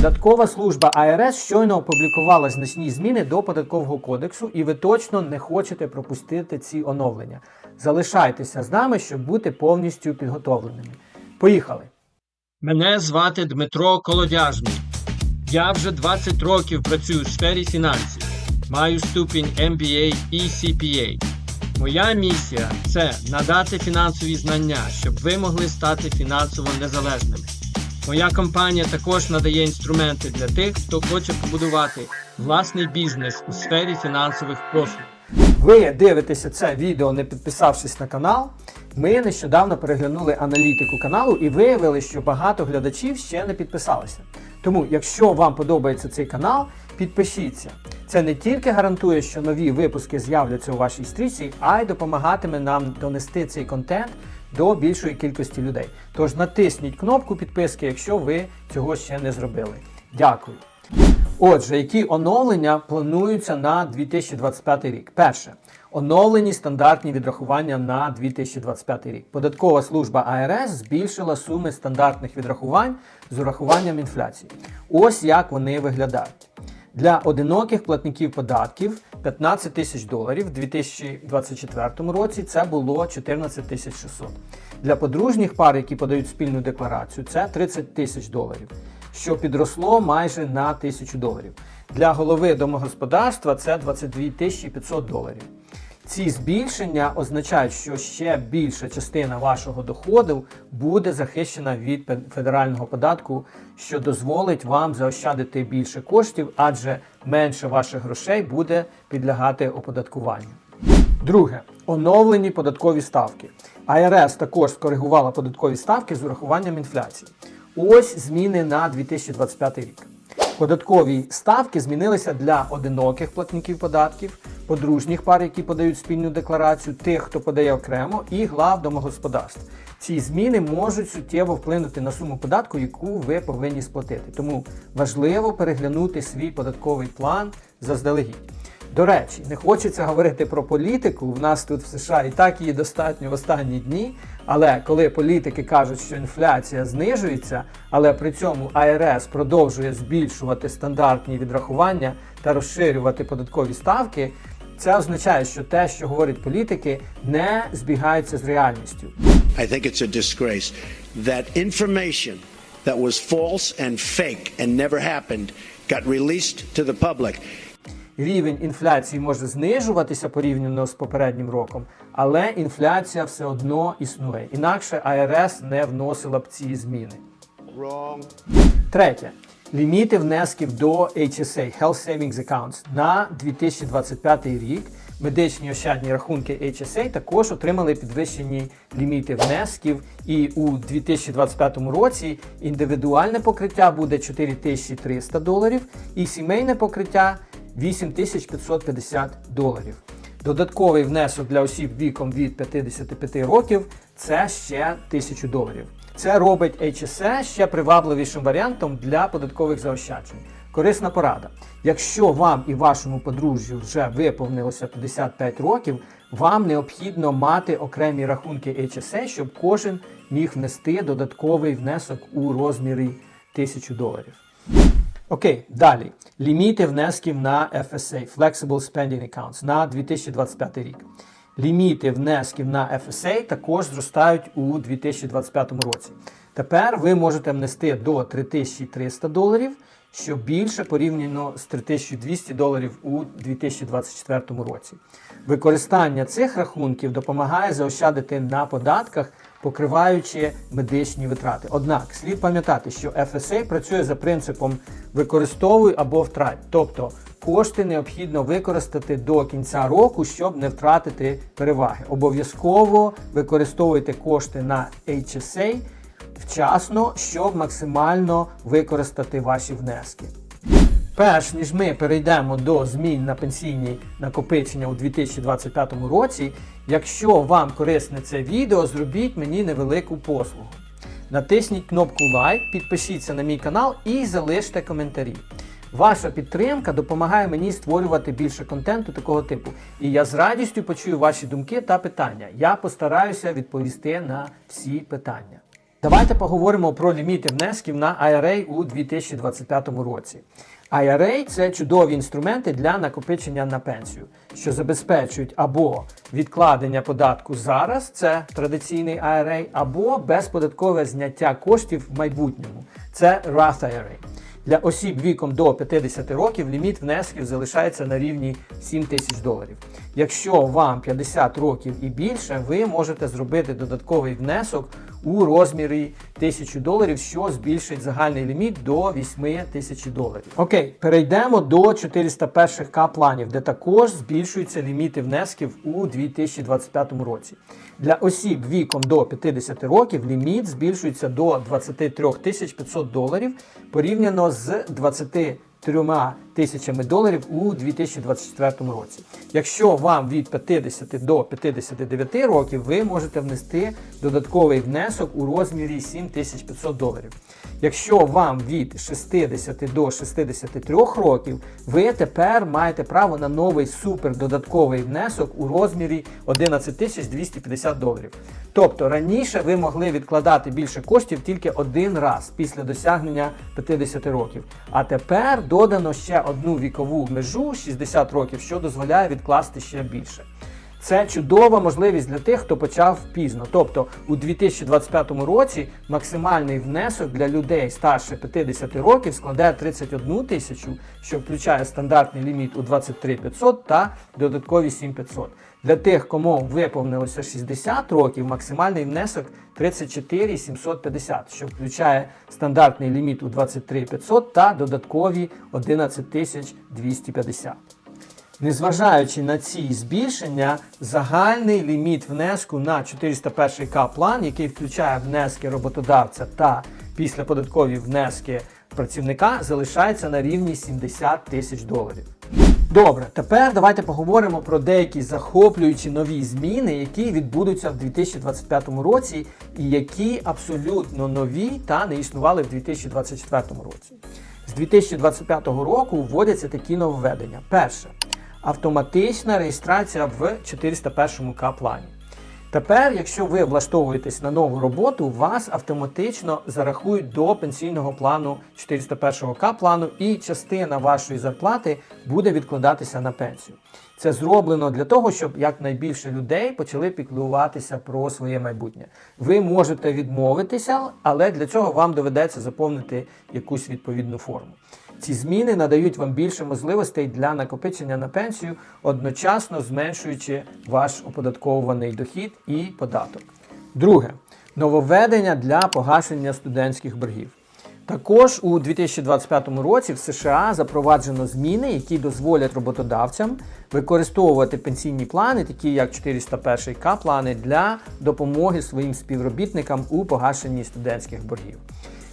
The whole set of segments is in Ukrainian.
Податкова служба АРС щойно опублікувала значні зміни до податкового кодексу, і ви точно не хочете пропустити ці оновлення. Залишайтеся з нами, щоб бути повністю підготовленими. Поїхали! Мене звати Дмитро Колодяжний. Я вже 20 років працюю в сфері фінансів. Маю ступінь MBA і CPA. Моя місія це надати фінансові знання, щоб ви могли стати фінансово незалежними. Моя компанія також надає інструменти для тих, хто хоче побудувати власний бізнес у сфері фінансових послуг. Ви дивитеся це відео, не підписавшись на канал. Ми нещодавно переглянули аналітику каналу і виявили, що багато глядачів ще не підписалися. Тому, якщо вам подобається цей канал, підпишіться. Це не тільки гарантує, що нові випуски з'являться у вашій стрічці, а й допомагатиме нам донести цей контент до більшої кількості людей. Тож натисніть кнопку підписки, якщо ви цього ще не зробили. Дякую. Отже, які оновлення плануються на 2025 рік? Перше. Оновлені стандартні відрахування на 2025 рік. Податкова служба АРС збільшила суми стандартних відрахувань з урахуванням інфляції. Ось як вони виглядають. Для одиноких платників податків 15 тисяч доларів в 2024 році це було 14 тисяч 600. Для подружніх пар, які подають спільну декларацію, це 30 тисяч доларів, що підросло майже на тисячу доларів. Для голови домогосподарства це 22 тисячі 500 доларів. Ці збільшення означають, що ще більша частина вашого доходу буде захищена від федерального податку, що дозволить вам заощадити більше коштів, адже менше ваших грошей буде підлягати оподаткуванню. Друге, оновлені податкові ставки. АРС також скоригувала податкові ставки з урахуванням інфляції. Ось зміни на 2025 рік. Податкові ставки змінилися для одиноких платників податків, подружніх пар, які подають спільну декларацію, тих, хто подає окремо, і глав домогосподарств. Ці зміни можуть суттєво вплинути на суму податку, яку ви повинні сплатити. Тому важливо переглянути свій податковий план заздалегідь. До речі, не хочеться говорити про політику. В нас тут в США і так її достатньо в останні дні. Але коли політики кажуть, що інфляція знижується, але при цьому АРС продовжує збільшувати стандартні відрахування та розширювати податкові ставки, це означає, що те, що говорять політики, не збігається з реальністю. I think it's a disgrace that information that was false and fake and never happened got released to the public. Рівень інфляції може знижуватися порівняно з попереднім роком, але інфляція все одно існує. Інакше АРС не вносила б ці зміни. Третє. Ліміти внесків до HSA Health Savings Accounts на 2025 рік. Медичні ощадні рахунки HSA також отримали підвищені ліміти внесків, і у 2025 році індивідуальне покриття буде 4300 доларів, і сімейне покриття 8550 доларів. Додатковий внесок для осіб віком від 55 років це ще 1000 доларів. Це робить HSE ще привабливішим варіантом для податкових заощаджень. Корисна порада. Якщо вам і вашому подружжю вже виповнилося 55 років, вам необхідно мати окремі рахунки HSA, щоб кожен міг внести додатковий внесок у розмірі 1000 доларів. Окей, далі. Ліміти внесків на FSA Flexible Spending Accounts на 2025 рік. Ліміти внесків на FSA також зростають у 2025 році. Тепер ви можете внести до 3300 доларів, що більше порівняно з 3200 доларів у 2024 році. Використання цих рахунків допомагає заощадити на податках, покриваючи медичні витрати. Однак слід пам'ятати, що FSA працює за принципом використовуй або втрать, тобто кошти необхідно використати до кінця року, щоб не втратити переваги. Обов'язково використовуйте кошти на HSA вчасно, щоб максимально використати ваші внески. Перш ніж ми перейдемо до змін на пенсійні накопичення у 2025 році, якщо вам корисне це відео, зробіть мені невелику послугу. Натисніть кнопку лайк, підпишіться на мій канал і залиште коментарі. Ваша підтримка допомагає мені створювати більше контенту такого типу. І я з радістю почую ваші думки та питання. Я постараюся відповісти на всі питання. Давайте поговоримо про ліміти внесків на IRA у 2025 році. IRA – це чудові інструменти для накопичення на пенсію, що забезпечують або відкладення податку зараз, це традиційний IRA, або безподаткове зняття коштів в майбутньому, це Roth IRA. Для осіб віком до 50 років ліміт внесків залишається на рівні 7 тисяч доларів. Якщо вам 50 років і більше, ви можете зробити додатковий внесок у розмірі 1000 доларів, що збільшить загальний ліміт до 8 тисяч доларів. Окей, перейдемо до 401К планів, де також збільшуються ліміти внесків у 2025 році. Для осіб віком до 50 років ліміт збільшується до 23 тисяч 500 доларів порівняно з 23 тисячами доларів у 2024 році. Якщо вам від 50 до 59 років, ви можете внести додатковий внесок у розмірі 7500 доларів. Якщо вам від 60 до 63 років, ви тепер маєте право на новий супер додатковий внесок у розмірі 11 250 доларів. Тобто раніше ви могли відкладати більше коштів тільки один раз після досягнення 50 років. А тепер додано ще одну вікову межу 60 років, що дозволяє відкласти ще більше. Це чудова можливість для тих, хто почав пізно. Тобто у 2025 році максимальний внесок для людей старше 50 років складає 31 тисячу, що включає стандартний ліміт у 23 500 та додаткові 7 500. Для тих, кому виповнилося 60 років, максимальний внесок 34 750, що включає стандартний ліміт у 23 500 та додаткові 11 250. Незважаючи на ці збільшення, загальний ліміт внеску на 401К план, який включає внески роботодавця та післяподаткові внески працівника, залишається на рівні 70 тисяч доларів. Добре, тепер давайте поговоримо про деякі захоплюючі нові зміни, які відбудуться в 2025 році, і які абсолютно нові та не існували в 2024 році. З 2025 року вводяться такі нововведення. Перше автоматична реєстрація в 401К плані. Тепер, якщо ви влаштовуєтесь на нову роботу, вас автоматично зарахують до пенсійного плану 401К плану, і частина вашої зарплати буде відкладатися на пенсію. Це зроблено для того, щоб якнайбільше людей почали піклуватися про своє майбутнє. Ви можете відмовитися, але для цього вам доведеться заповнити якусь відповідну форму. Ці зміни надають вам більше можливостей для накопичення на пенсію, одночасно зменшуючи ваш оподатковуваний дохід і податок. Друге нововведення для погашення студентських боргів. Також у 2025 році в США запроваджено зміни, які дозволять роботодавцям використовувати пенсійні плани, такі як 401К плани, для допомоги своїм співробітникам у погашенні студентських боргів.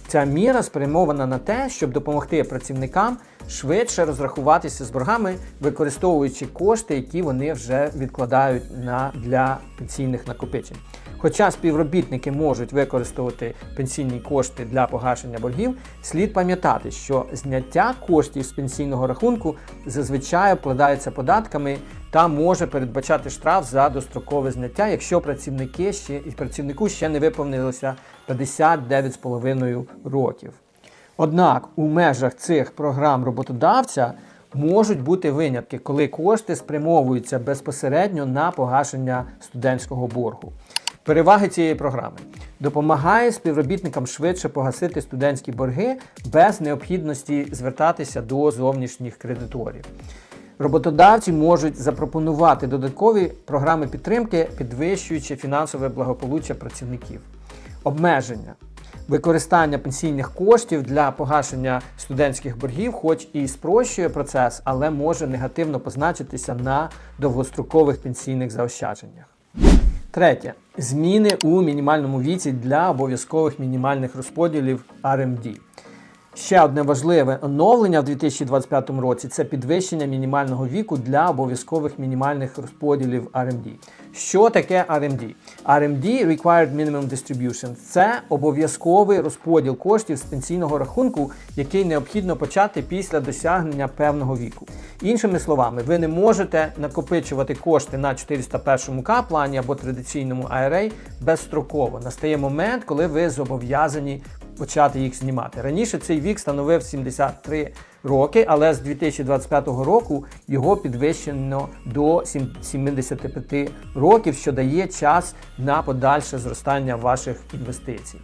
Ця міра спрямована на те, щоб допомогти працівникам швидше розрахуватися з боргами, використовуючи кошти, які вони вже відкладають на, для пенсійних накопичень. Хоча співробітники можуть використовувати пенсійні кошти для погашення боргів, слід пам'ятати, що зняття коштів з пенсійного рахунку зазвичай обкладається податками та може передбачати штраф за дострокове зняття, якщо працівники ще і працівнику ще не виповнилося 59,5 років. Однак у межах цих програм роботодавця можуть бути винятки, коли кошти спрямовуються безпосередньо на погашення студентського боргу. Переваги цієї програми допомагає співробітникам швидше погасити студентські борги без необхідності звертатися до зовнішніх кредиторів. Роботодавці можуть запропонувати додаткові програми підтримки, підвищуючи фінансове благополуччя працівників. Обмеження. Використання пенсійних коштів для погашення студентських боргів, хоч і спрощує процес, але може негативно позначитися на довгострокових пенсійних заощадженнях. Третє. Зміни у мінімальному віці для обов'язкових мінімальних розподілів RMD. Ще одне важливе оновлення в 2025 році це підвищення мінімального віку для обов'язкових мінімальних розподілів RMD. Що таке RMD? RMD Required Minimum Distribution це обов'язковий розподіл коштів з пенсійного рахунку, який необхідно почати після досягнення певного віку. Іншими словами, ви не можете накопичувати кошти на 401 К плані або традиційному IRA безстроково. Настає момент, коли ви зобов'язані почати їх знімати. Раніше цей вік становив 73 роки, але з 2025 року його підвищено до сім- 75 років, що дає час на подальше зростання ваших інвестицій.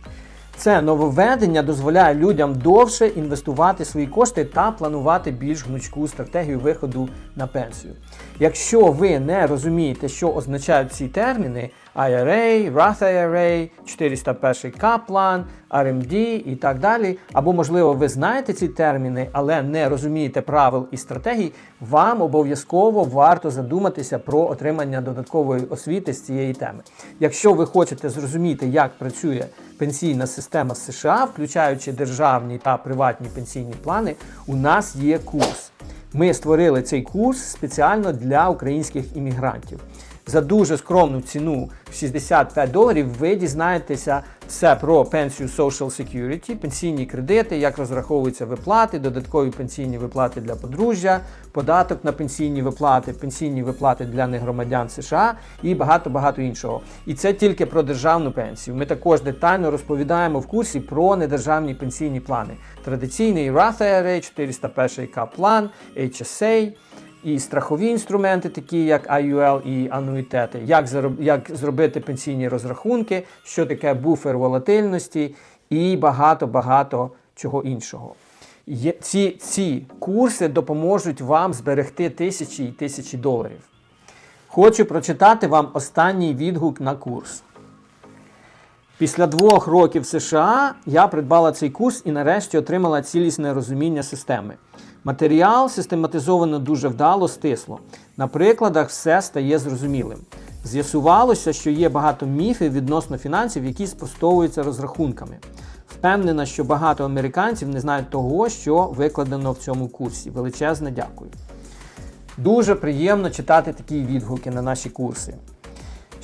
Це нововведення дозволяє людям довше інвестувати свої кошти та планувати більш гнучку стратегію виходу на пенсію. Якщо ви не розумієте, що означають ці терміни IRA, Roth IRA, 401К план, RMD і так далі, або можливо ви знаєте ці терміни, але не розумієте правил і стратегій, вам обов'язково варто задуматися про отримання додаткової освіти з цієї теми. Якщо ви хочете зрозуміти, як працює пенсійна система США, включаючи державні та приватні пенсійні плани, у нас є курс. Ми створили цей курс спеціально для українських іммігрантів. За дуже скромну ціну в 65 доларів ви дізнаєтеся все про пенсію Social Security, пенсійні кредити, як розраховуються виплати, додаткові пенсійні виплати для подружжя, податок на пенсійні виплати, пенсійні виплати для негромадян США і багато-багато іншого. І це тільки про державну пенсію. Ми також детально розповідаємо в курсі про недержавні пенсійні плани. Традиційний Roth IRA, 401К план, HSA, і страхові інструменти, такі як IUL і ануїтети, як, як зробити пенсійні розрахунки, що таке буфер волатильності і багато-багато чого іншого. Є, ці, ці курси допоможуть вам зберегти тисячі і тисячі доларів. Хочу прочитати вам останній відгук на курс. Після двох років США я придбала цей курс і нарешті отримала цілісне розуміння системи. Матеріал систематизовано дуже вдало, стисло. На прикладах все стає зрозумілим. З'ясувалося, що є багато міфів відносно фінансів, які спростовуються розрахунками. Впевнена, що багато американців не знають того, що викладено в цьому курсі. Величезне дякую. Дуже приємно читати такі відгуки на наші курси.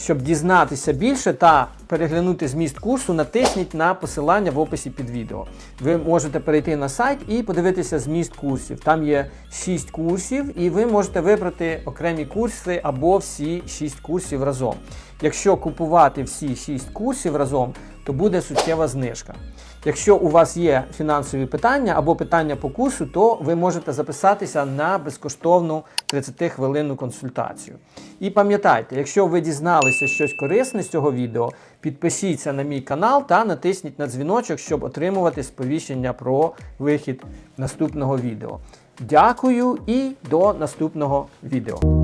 Щоб дізнатися більше та переглянути зміст курсу, натисніть на посилання в описі під відео. Ви можете перейти на сайт і подивитися зміст курсів. Там є 6 курсів, і ви можете вибрати окремі курси або всі 6 курсів разом. Якщо купувати всі 6 курсів разом, то буде суттєва знижка. Якщо у вас є фінансові питання або питання по курсу, то ви можете записатися на безкоштовну 30-хвилинну консультацію. І пам'ятайте, якщо ви дізналися щось корисне з цього відео, підпишіться на мій канал та натисніть на дзвіночок, щоб отримувати сповіщення про вихід наступного відео. Дякую і до наступного відео.